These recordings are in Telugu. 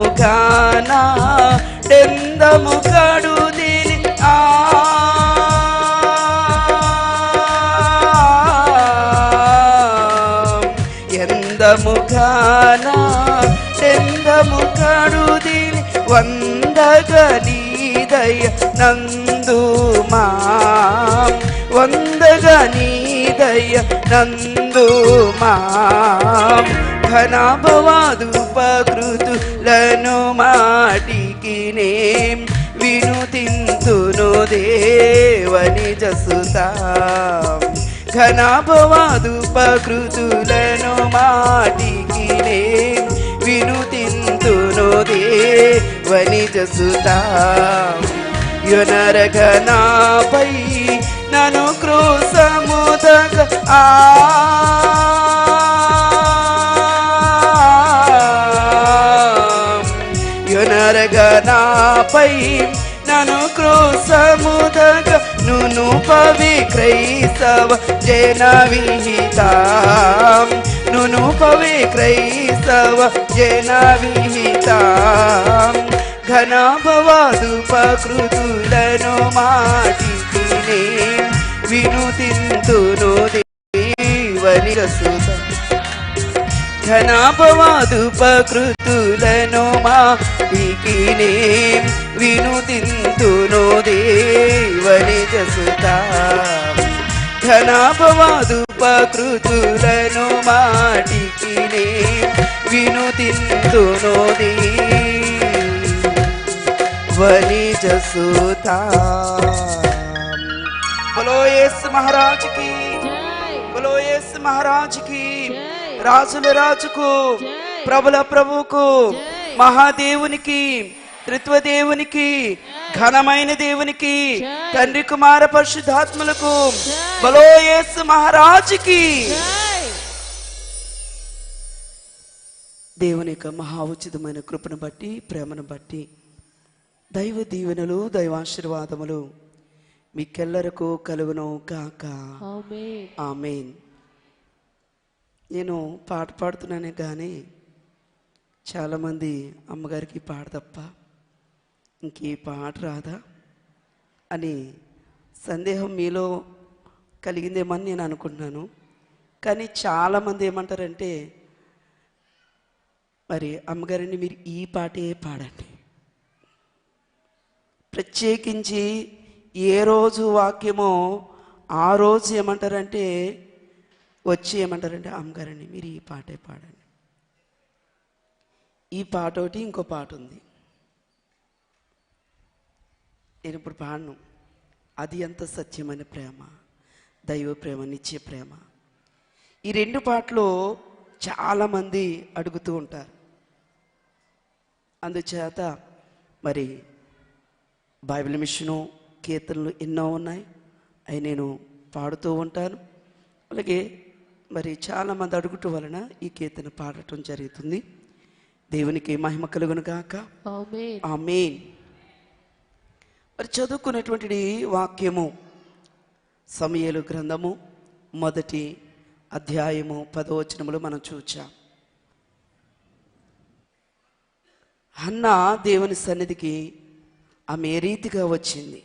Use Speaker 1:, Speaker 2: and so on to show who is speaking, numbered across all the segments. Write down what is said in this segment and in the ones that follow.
Speaker 1: గానా డెందము కడుదిని ఆ. ఎందము గానా డెందము కడుదిని వందగ నీదయ నందు మా. వందగ నీదయ నందు మా ఘనభవాదు ప్రకృతులను మాటికి నే వినుతింతును దేవని జసుతా. ఘనభవాదు ప్రకృతులను మాటికి నే వినుతింతును దేవని జసుతా. యునరఘనాపై నను క్రోసముదగ ఆ నను క్రోసముదగ నును పవిక్రైస్తవ జన విహిత నును పవిక్రైస్తవ జన విహిత ఘనభవాదు ప్రకృతులను మాటికినే వినుతింతును దేవని రసుత ఘనభవాదు ప్రకృతులను మాటికినే వినుతింతును దేవని జసుత. ఘనభవాదు ప్రకృతులను మాటికినే వినుతింతును దేవని జసుత. బలో యేసు
Speaker 2: మహారాజ్కి
Speaker 1: బలో యేసు మహారాజ్కి
Speaker 2: జై.
Speaker 1: రాజుల రాజుకు. ప్రభుల ప్రభువుకు. మహాదేవునికి త్రిత్వదేవునికి ఘనమైన దేవునికి. తండ్రి కుమార పరిశుద్ధాత్మలకు
Speaker 2: జై.
Speaker 1: బలో యేసు మహారాజుకి దేవుని యొక్క మహా ఉచితమైన కృపను బట్టి ప్రేమను బట్టి దైవ దీవెనలు దైవాశీర్వాదములు మీకెల్లరకు కలుగును కాక
Speaker 2: ఆమెన్
Speaker 1: నేను పాట పాడుతున్నానే కానీ చాలామంది అమ్మగారికి పాట తప్ప ఇంకే పాట రాదా అని సందేహం మీలో కలిగిందేమని నేను అనుకుంటున్నాను. కానీ చాలామంది ఏమంటారంటే మరి అమ్మగారిని మీరు ఈ పాటే పాడండి. ప్రత్యేకించి ఏ రోజు వాక్యమో ఆ రోజు ఏమంటారంటే వచ్చి ఏమంటారంటే అమ్మగారండి మీరు ఈ పాటే పాడండి. ఈ పాట ఒకటి ఇంకో పాట ఉంది. నేను ఇప్పుడు పాడను. అది ఎంత సత్యమైన ప్రేమ దైవ ప్రేమ నిత్య ప్రేమ. ఈ రెండు పాటలు చాలామంది అడుగుతూ ఉంటారు. అందుచేత మరి బైబిల్ మిషను కీర్తనలు ఎన్నో ఉన్నాయి. అవి నేను పాడుతూ ఉంటాను. అలాగే మరి చాలామంది అడుగుట వలన ఈ కీర్తన పాడటం జరుగుతుంది. దేవునికి మహిమ కలుగును గాక.
Speaker 2: ఆమేన్.
Speaker 1: మరి చదువుకున్నటువంటి వాక్యము సమయలు గ్రంథము మొదటి అధ్యాయము పదవచనములు మనం చూచాం. హన్న దేవుని సన్నిధికి ఆమె ఏ రీతిగా వచ్చింది?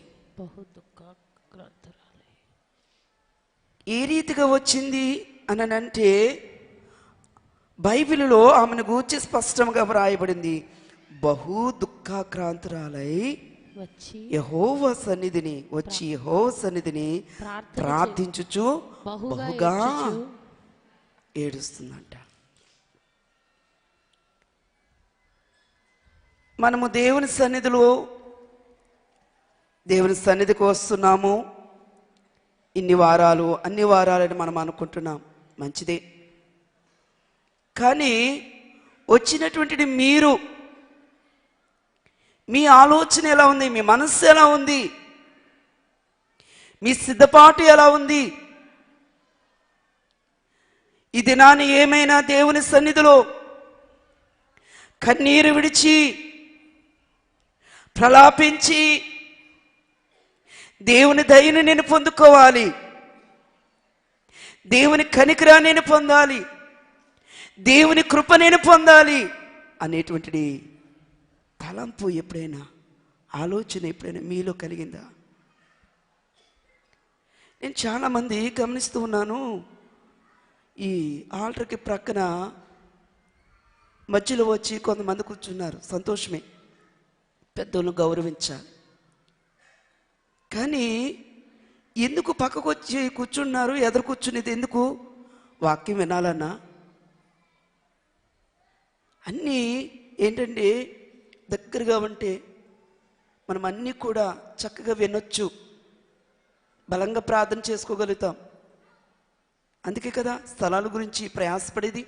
Speaker 1: ఏ రీతిగా వచ్చింది? అనంటే బైబిల్లో ఆమెను గూర్చి స్పష్టంగా వ్రాయబడింది. బహు దుఃఖాక్రాంతురాలై యహోవ సన్నిధిని వచ్చి యహోవ సన్నిధిని ప్రార్థించుచు
Speaker 2: బహుగా
Speaker 1: ఏడుస్తుందంట. మనము దేవుని సన్నిధిలో దేవుని సన్నిధికి వస్తున్నాము. ఇన్ని వారాలు అన్ని వారాలని మనం అనుకుంటున్నాం. మంచిదే. కానీ వచ్చినటువంటిది మీరు. మీ ఆలోచన ఎలా ఉంది? మీ మనస్సు ఎలా ఉంది? మీ సిద్ధపాటు ఎలా ఉంది? ఈ దినాన్ని ఏమైనా దేవుని సన్నిధిలో కన్నీరు విడిచి ప్రలాపించి దేవుని దయని నేను పొందుకోవాలి. దేవుని కనికరా నేను పొందాలి. దేవుని కృప నేను పొందాలి అనేటువంటిది తలంపు ఎప్పుడైనా ఆలోచన ఎప్పుడైనా మీలో కలిగిందా? నేను చాలామంది గమనిస్తూ ఉన్నాను ఈ ఆల్టర్కి ప్రక్కన మధ్యలో వచ్చి కొంతమంది కూర్చున్నారు సంతోషమే. పెద్దోళ్ళు గౌరవించాలి. కానీ ఎందుకు పక్కకు వచ్చి కూర్చున్నారు ఎదురు కూర్చునేది ఎందుకు? వాక్యం వినాలన్నా. అన్నీ ఏంటంటే దగ్గరగా ఉంటే మనం అన్నీ కూడా చక్కగా వినొచ్చు. బలంగా ప్రార్థన చేసుకోగలుగుతాం. అందుకే కదా స్థలాల గురించి ప్రయాసపడేది.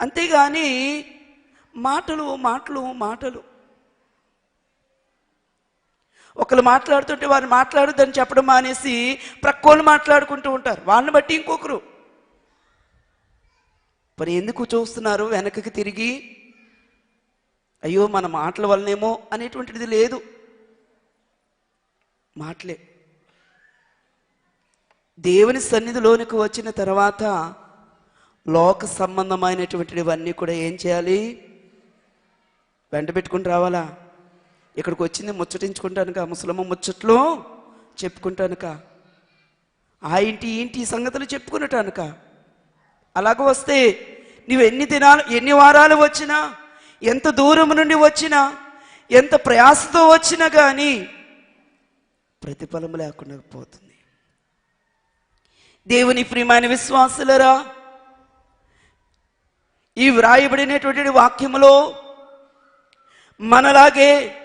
Speaker 1: అంతేగాని మాటలు మాటలు మాటలు. ఒకరు మాట్లాడుతుంటే వారు మాట్లాడొద్దని చెప్పడం మానేసి ప్రక్కోళ్ళు మాట్లాడుకుంటూ ఉంటారు. వాళ్ళని బట్టి ఇంకొకరు. మరి ఎందుకు చూస్తున్నారు వెనకకి తిరిగి? అయ్యో మన మాటల వల్లనేమో అనేటువంటిది లేదు. మాటలే. దేవుని సన్నిధిలోనికి వచ్చిన తర్వాత లోక సంబంధమైనటువంటివన్నీ కూడా ఏం చేయాలి? వెంట పెట్టుకుని రావాలా? ఇక్కడికి వచ్చింది ముచ్చటించుకుంటానుక ముసలమ్మ ముచ్చట్లు చెప్పుకుంటానుక. ఆ ఇంటి ఇంటి సంగతులు చెప్పుకునేటానుక. అలాగ వస్తే నువ్వు ఎన్ని దినాలు ఎన్ని వారాలు వచ్చినా ఎంత దూరం నుండి వచ్చినా ఎంత ప్రయాసతో వచ్చినా కానీ ప్రతిఫలం లేకుండా పోతుంది. దేవుని ప్రియమైన విశ్వాసులరా ఈ వ్రాయబడినటువంటి వాక్యములో మనలాగే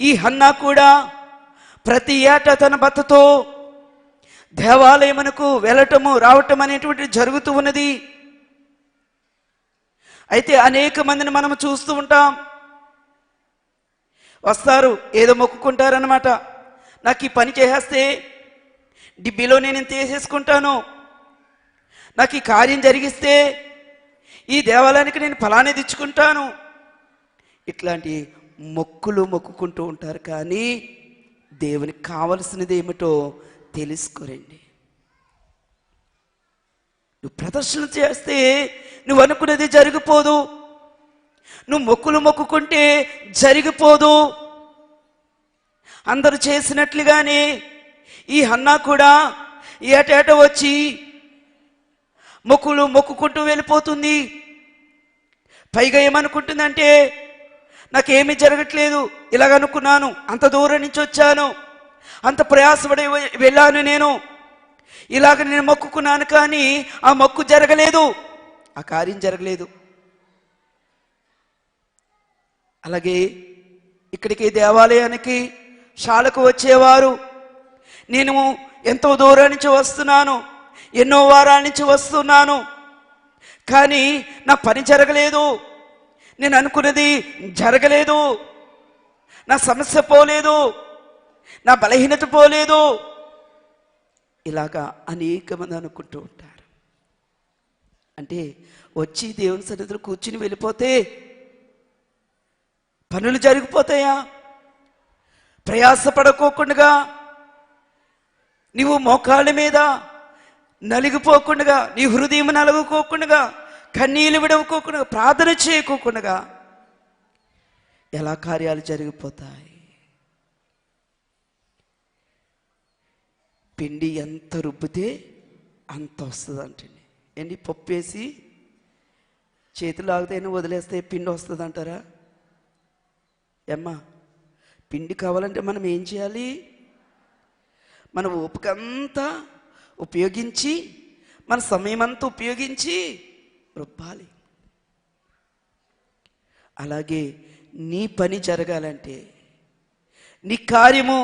Speaker 1: ఈ హన్నా కూడా ప్రతి ఏటా తన భర్తతో దేవాలయమునకు వెళ్ళటము రావటం అనేటువంటి జరుగుతూ ఉన్నది. అయితే అనేక మందిని మనం చూస్తూ ఉంటాం. వస్తారు ఏదో మొక్కుకుంటారనమాట నాకు ఈ పని చేసేస్తే డిబ్బీలో నేను ఇంత వేసేసుకుంటాను నాకు ఈ కార్యం జరిగిస్తే ఈ దేవాలయానికి నేను ఫలానే తెచ్చుకుంటాను. ఇట్లాంటి మొక్కులు మొక్కుకుంటూ ఉంటారు కానీ దేవునికి కావలసినది ఏమిటో తెలుసుకోరండి. నువ్వు ప్రదర్శన చేస్తే నువ్వు అనుకున్నది జరిగిపోదు. నువ్వు మొక్కులు మొక్కుకుంటే జరిగిపోదు. అందరూ చేసినట్లుగానే ఈ హన్నా కూడా ఏటేట వచ్చి మొక్కులు మొక్కుకుంటూ వెళ్ళిపోతుంది. పైగా ఏమనుకుంటుందంటే నాకేమీ జరగట్లేదు. ఇలాగ అనుకున్నాను అంత దూరం నుంచి వచ్చాను. అంత ప్రయాసపడి వెళ్ళాను నేను. ఇలాగ నేను మొక్కుకున్నాను కానీ ఆ మొక్కు జరగలేదు. ఆ కార్యం జరగలేదు. అలాగే ఇక్కడికి దేవాలయానికి శాలకు వచ్చేవారు. నేను ఎంతో దూరం నుంచి వస్తున్నాను. ఎన్నో వారాల నుంచి వస్తున్నాను. కానీ నా పని జరగలేదు. నేను అనుకున్నది జరగలేదు. నా సమస్య పోలేదు. నా బలహీనత పోలేదు. ఇలాగా అనేక మంది అనుకుంటూ ఉంటారు. అంటే వచ్చి దేవుని సన్నిధిలో కూర్చుని వెళ్ళిపోతే పనులు జరిగిపోతాయా? ప్రయాసపడకోకుండా నీవు మోకాళ్ళ మీద నలిగిపోకుండా నీ హృదయం నలుగుకోకుండా కన్నీళ్ళు విడవకోకుండా ప్రార్థన చేయకోకుండా ఎలా కార్యాలు జరిగిపోతాయి? పిండి ఎంత రుబ్బితే అంత వస్తుంది అంటండి ఏంటి పప్పు వేసి చేతులు ఆగితేనే వదిలేస్తే పిండి వస్తుంది అంటారా ఏమ్మా పిండి కావాలంటే మనం ఏం చేయాలి? మన ఓపికంతా ఉపయోగించి మన సమయం అంతా ఉపయోగించి రుబ్బాలి అలాగే నీ పని జరగాలంటే నీ కార్యము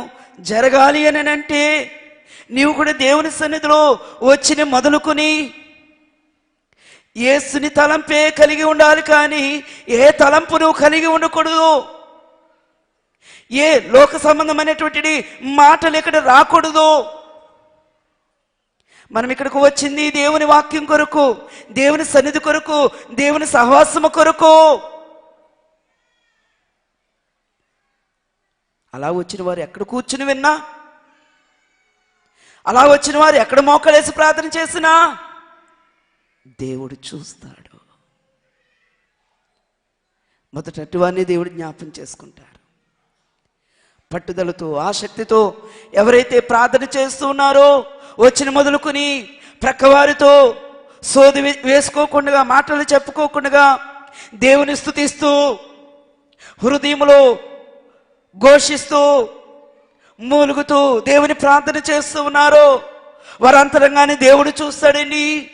Speaker 1: జరగాలి అని అంటే నీవు కూడా దేవుని సన్నిధిలో వచ్చిన మొదలుకొని ఏసుని తలంపే కలిగి ఉండాలి కానీ ఏ తలంపు నువ్వు కలిగి ఉండకూడదు. ఏ లోక సంబంధమైనటువంటి మాటలు ఇక్కడ రాకూడదు. మనం ఇక్కడికి వచ్చింది దేవుని వాక్యం కొరకు దేవుని సన్నిధి కొరకు దేవుని సహవాసము కొరకు. అలా వచ్చిన వారు ఎక్కడ కూర్చుని విన్నా? అలా వచ్చిన వారు ఎక్కడ మోకలేసి ప్రార్థన చేసినా? దేవుడు చూస్తాడు. మొదటి వారిని దేవుడు జ్ఞాపం చేసుకుంటారు పట్టుదలతో ఆసక్తితో ఎవరైతే ప్రార్థన చేస్తూ ఉన్నారో వచ్చిన మొదలుకొని ప్రక్కవారితో సోది వేసుకోకుండా మాటలు చెప్పుకోకుండా దేవుని స్థుతిస్తూ హృదయంలో ఘోషిస్తూ మూలుగుతూ దేవుని ప్రార్థన చేస్తూ ఉన్నారు వారంతరంగానే దేవుడు చూస్తాడండి.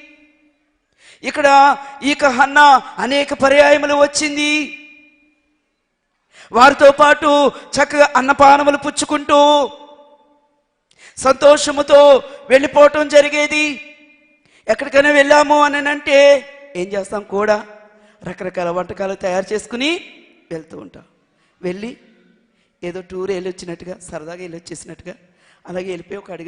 Speaker 1: ఇక్కడ ఇక హన్న అనేక పర్యాయములు వచ్చింది. వారితో పాటు చక్కగా అన్నపానములు పుచ్చుకుంటూ సంతోషముతో వెళ్ళిపోవటం జరిగేది. ఎక్కడికైనా వెళ్ళాము అని అంటే ఏం చేస్తాం కూడా? రకరకాల వంటకాలు తయారు చేసుకుని వెళ్తూ ఉంటాం. వెళ్ళి ఏదో టూర్ వెళ్ళి వచ్చినట్టుగా సరదాగా వెళ్ళి వచ్చేసినట్టుగా అలాగే వెళ్ళిపోయి ఒక అడిగి